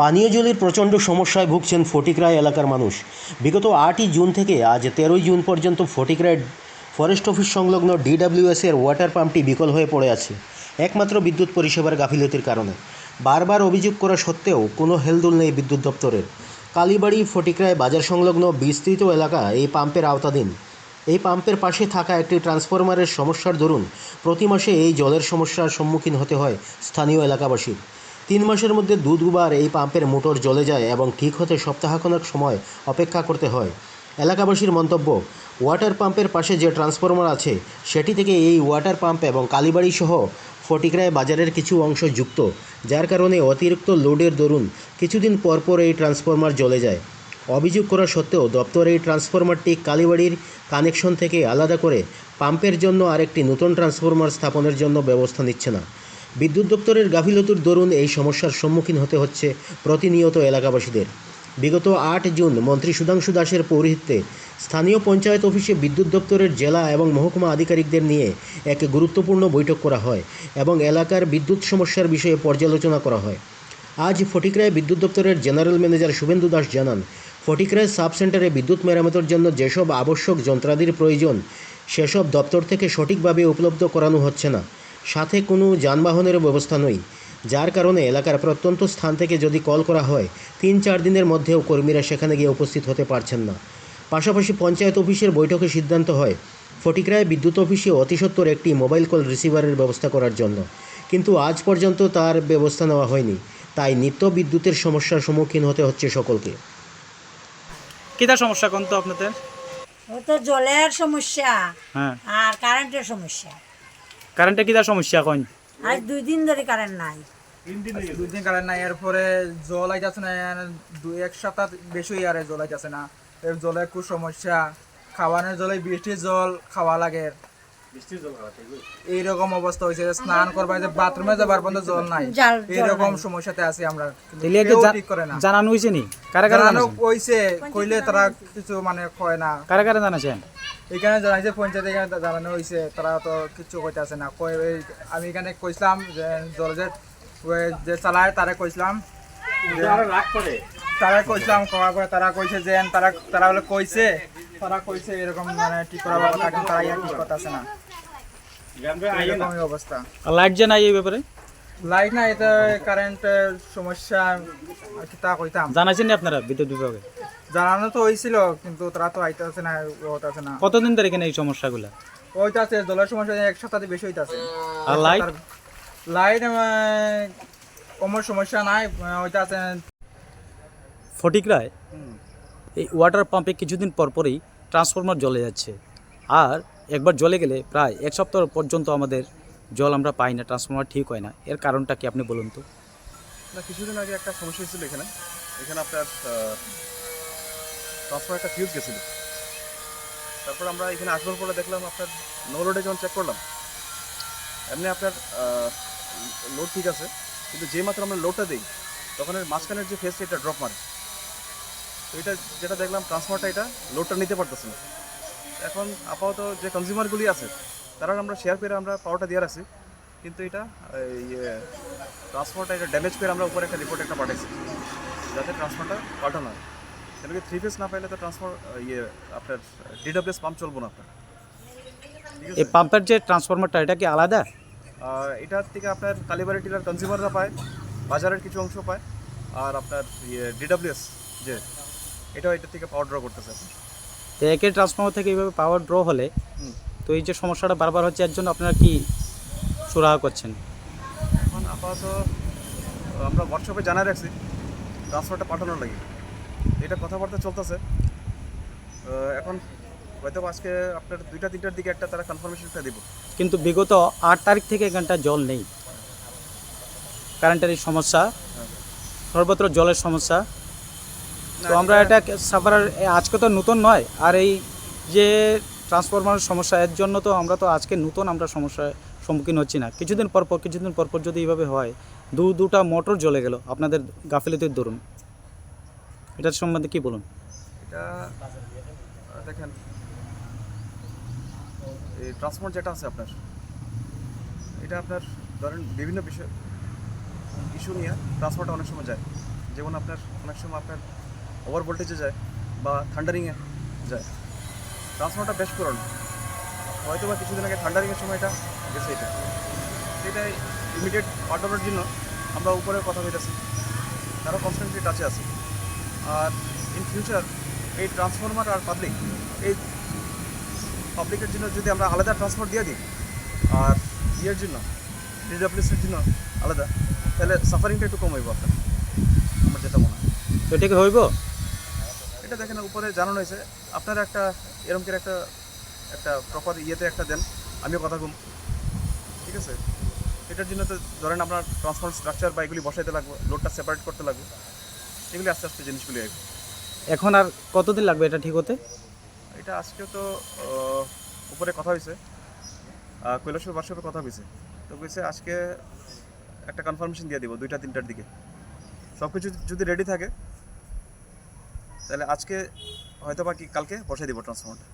পানীয় জলের প্রচণ্ড সমস্যায় ভুগছেন ফটিকরায় এলাকার মানুষ। বিগত আটই জুন থেকে আজ তেরোই জুন পর্যন্ত ফটিকরায় ফরেস্ট অফিস সংলগ্ন ডিডাব্লিউএস এর ওয়াটার পাম্পটি বিকল হয়ে পড়ে আছে, একমাত্র বিদ্যুৎ পরিষেবার গাফিলতির কারণে। বারবার অভিযোগ করা সত্ত্বেও কোনো হেলদোল নেই বিদ্যুৎ দপ্তরের। কালীবাড়ি, ফটিকরায় বাজার সংলগ্ন বিস্তৃত এলাকা এই পাম্পের আওতাধীন। এই পাম্পের পাশে থাকা একটি ট্রান্সফরমারের সমস্যার দরুন প্রতি মাসে এই জলের সমস্যার সম্মুখীন হতে হয় স্থানীয় এলাকাবাসীর। তিন মাসের মধ্যে দু দুবার এই পাম্পের মোটর জ্বলে যায় এবং ঠিক হতে সপ্তাহখানেক সময় অপেক্ষা করতে হয়। এলাকাবাসীর মন্তব্য, ওয়াটার পাম্পের পাশে যে ট্রান্সফরমার আছে, সেটি থেকে এই ওয়াটার পাম্প এবং কালীবাড়ি সহ ফটিকরায় বাজারের কিছু অংশ যুক্ত, যার কারণে অতিরিক্ত লোডের দরুন কিছুদিন পর পর এই ট্রান্সফরমার জ্বলে যায়। অভিযোগ করা সত্ত্বেও দপ্তর এই ট্রান্সফরমারটি কালীবাড়ির কানেকশন থেকে আলাদা করে পাম্পের জন্য আরেকটি নতুন ট্রান্সফরমার স্থাপনের জন্য ব্যবস্থা নিচ্ছে না। বিদ্যুৎ দপ্তরের গাফিলতির দরুন এই সমস্যার সম্মুখীন হতে হচ্ছে প্রতিনিয়ত এলাকাবাসীদের। বিগত আট জুন মন্ত্রী সুধাংশু দাসের পৌরোহিত্যে স্থানীয় পঞ্চায়েত অফিসে বিদ্যুৎ দপ্তরের জেলা এবং মহকুমা আধিকারিকদের নিয়ে এক গুরুত্বপূর্ণ বৈঠক করা হয় এবং এলাকার বিদ্যুৎ সমস্যার বিষয়ে পর্যালোচনা করা হয়। আজ ফটিকরায় বিদ্যুৎ দপ্তরের জেনারেল ম্যানেজার শুভেন্দু দাস জানান, ফটিকরায় সাব সেন্টারে বিদ্যুৎ মেরামতের জন্য যেসব আবশ্যক যন্ত্রাদির প্রয়োজন, সেসব দপ্তর থেকে সঠিকভাবে উপলব্ধ করানো হচ্ছে না। সাথে কোনো যানবাহনেরও ব্যবস্থা নেই যার কারণে এলাকার প্রত্যন্ত স্থান থেকে যদি কল করা হয় তিন চার দিনের মধ্যেও কর্মীরা সেখানে গিয়ে উপস্থিত হতে পারছেন না। পাশাপাশি পঞ্চায়েত অফিসের বৈঠকে সিদ্ধান্ত হয় ফটিকরায় বিদ্যুৎ অফিসে অতিসত্বর একটি মোবাইল কল রিসিভারের ব্যবস্থা করার জন্য। কিন্তু আজ পর্যন্ত তার ব্যবস্থা নেওয়া হয়নি তাই নিত্য বিদ্যুতের সমস্যার সম্মুখীন হতে হচ্ছে সকলকে। কিতা সমস্যা কোন তো আপনাদের? ও তো জলের সমস্যা হ্যাঁ। আর কারেন্টের সমস্যা। কারেন্টে কিতা সমস্যা কোন আজ দুই দিন ধরে কারেন্ট নাই। দুই দিন কারেন্ট নাই এরপরে জল আইতাছে না দুই এক সপ্তাহ বেশি আরে জল আইতাছে না। এর জলে খুব সমস্যা খাওয়ানোর জলে বৃষ্টির জল খাওয়া লাগে। এইরকম অবস্থা হয়েছে স্নান করবার যে বাথরুমে যাবার পর্যন্ত জল নাই। এইরকম সমস্যাতে আছি আমরা। ঠিক করে না। জানানো হয়েছে নি? কারা কারা জানানো কইছে কইলে তারা কিছু মানে কয় না। কারা কারা জানাছেন? এখানে জানাইছে পঞ্চায়েত এখানে জানানো হয়েছে তারা তো কিছু কইতে না। কই আমি এখানে কইছিলাম যে জল যে চালায় তারা কইছিলাম। তারা কইছিলাম কওয়ার পরে তারা কইছে যে তারা তারা বলে কইছে। তারা কইছে এরকম মানে ঠিক করা কথা কিন্তু তারা ইয়া ঠিক করতেছে না। এরকমই অবস্থা। যে নাই এই ব্যাপারে? লাইট না এটা কারেন্টের সমস্যা কি তা কইতাম। জানাইছেন আপনারা বিদ্যুৎ বিভাগে? জানানো তো হয়েছিল কিন্তু তারা তো আইতাছে না ওটাছে না। কতদিন ধরে এখানে এই সমস্যাগুলা? ওইটাছে জলের সমস্যা এক সপ্তাহে বেশি হইতাছে। আর লাইট লাইট কমর সমস্যা নাই আছে ফটিকরায় এই ওয়াটার পাম্পে কিছুদিন পর পরই ট্রান্সফরমার জ্বলে যাচ্ছে। আর একবার জ্বলে গেলে প্রায় এক সপ্তাহ পর্যন্ত আমাদের জল আমরা পাই না ট্রান্সফরমার ঠিক হয় না। এর কারণটা কি আপনি বলুন তো? না, কিছুদিন আগে একটা সমস্যা হয়েছিল এখানে। এখানে আপনার ট্রান্সফার একটা ফিউজ গেছিল। তারপর আমরা এখানে আসবার পরে দেখলাম আপনার নো লোডে যখন চেক করলাম, এমনি আপনার লোড ঠিক আছে। কিন্তু যে মাত্র আমরা লোডটা দিই, তখন এর মাঝখানের যে ফেসটা এটা ড্রপ মারে। তো এটা যেটা দেখলাম ট্রান্সফারটা এটা লোডটা নিতে পারতেছে না। এখন আপাতত যে কনজিউমারগুলি আছে তারা আমরা শেয়ার করে আমরা পাওয়ারটা দিয়ে আছি কিন্তু এটা ইয়ে ট্রান্সফারটা এটা ড্যামেজ করে আমরা উপরে একটা রিপোর্ট একটা পাঠাইছি। যাতে ট্রান্সফারটা পাল্টানো হয়। কেন কি থ্রি ফেস না পাইলে তো ট্রান্সফার ইয়ে আপনার ডিডব্লিউএস পাম্প চলবো না আপনার। এই পাম্পের যে ট্রান্সফরমারটা এটা কি আলাদা? আর এটার থেকে আপনার কালীবাড়ি টিলার কনজিউমাররা পায় বাজারের কিছু অংশ পায়। আর আপনার ইয়ে ডিডব্লিউএস যে এটাও এটার থেকে পাওয়ার ড্র করতেছে। তো একের ট্রান্সফরমার থেকে এইভাবে পাওয়ার ড্র হলে হুম। তো এই যে সমস্যাটা বারবার হচ্ছে এর জন্য আপনারা কি সুরাহা করছেন? এখন আপাতত আমরা হোয়াটসঅ্যাপে জানাই রাখছি ট্রান্সফারটা পাঠানোর লাগে। এটা কথাবার্তা চলতেছে। এখন হয়তো আজকে আপনার দুইটা তিনটার দিকে একটা তারা কনফার্মেশনটা দিব। কিন্তু বিগত আট তারিখ থেকে এখানটা জল নেই। কারেন্টের এই সমস্যা সর্বত্র জলের সমস্যা। তো আমরা এটা সাফার আজকে তো নতুন নয় আর এই যে ট্রান্সফরমারের সমস্যা, এর জন্য তো আমরা তো আজকে নতুন আমরা সমস্যার সম্মুখীন হচ্ছি না। কিছুদিন পর পর, কিছুদিন পর পর যদি এইভাবে হয়, দু, দুটা মোটর জ্বলে গেল, আপনাদের গাফিলতির দরুন। এটার সম্বন্ধে কি বলুন? এটা দেখেন, এই ট্রান্সপোর্ট যেটা আছে আপনার, এটা আপনার ধরেন বিভিন্ন বিষয়, ইস্যু নিয়ে ট্রান্সপোর্টটা অনেক সময় যায়। যেমন আপনার, অনেক সময় আপনার ওভার ভোল্টেজে যায় বা থান্ডারিংয়ে যায়। ট্রান্সফর্মারটা বেশ পুরনো। হয়তো বা কিছুদিন আগে থান্ডারিংয়ের সময় এটা গেছে এটা। সেটাই ইমিডিয়েট পাল্টানোর জন্য আমরা উপরে কথা বলতেছি তারা কনস্ট্যান্টলি টাচে আছে। আর ইন ফিউচার এই ট্রান্সফর্মার আর পাবলিক এই পাবলিকের জন্য যদি আমরা আলাদা ট্রান্সপোর্ট দিয়ে দিই, আর ইয়ের জন্য ডিডাব্লিউসির জন্য আলাদা, তাহলে সাফারিংটা একটু কম হইব আপনার। আমার যেটা মনে হয়। তো এটা কি হইব এটা দেখেন উপরে জানানো হয়েছে। আপনারা একটা এরকম করে একটা একটা প্রপার ইয়েতে একটা দেন আমিও কথা কম ঠিক আছে? এটার জন্য তো ধরেন আপনার ট্রান্সফার স্ট্রাকচার বা এগুলি বসাইতে লাগবে লোডটা সেপারেট করতে লাগবে। এগুলি আস্তে আস্তে জিনিসগুলি আসবে এখন আর কতদিন লাগবে এটা ঠিক হতে? এটা আজকে তো উপরে কথা হয়েছে কৈলাসের বার্ষপে কথা হয়েছে তো কইছে আজকে একটা কনফার্মেশন দিয়ে দিব দুইটা তিনটার দিকে। সব কিছু যদি রেডি থাকে তাহলে আজকে হয়তো বা কি কালকে বসাই দিব ট্রান্সফর্মারটা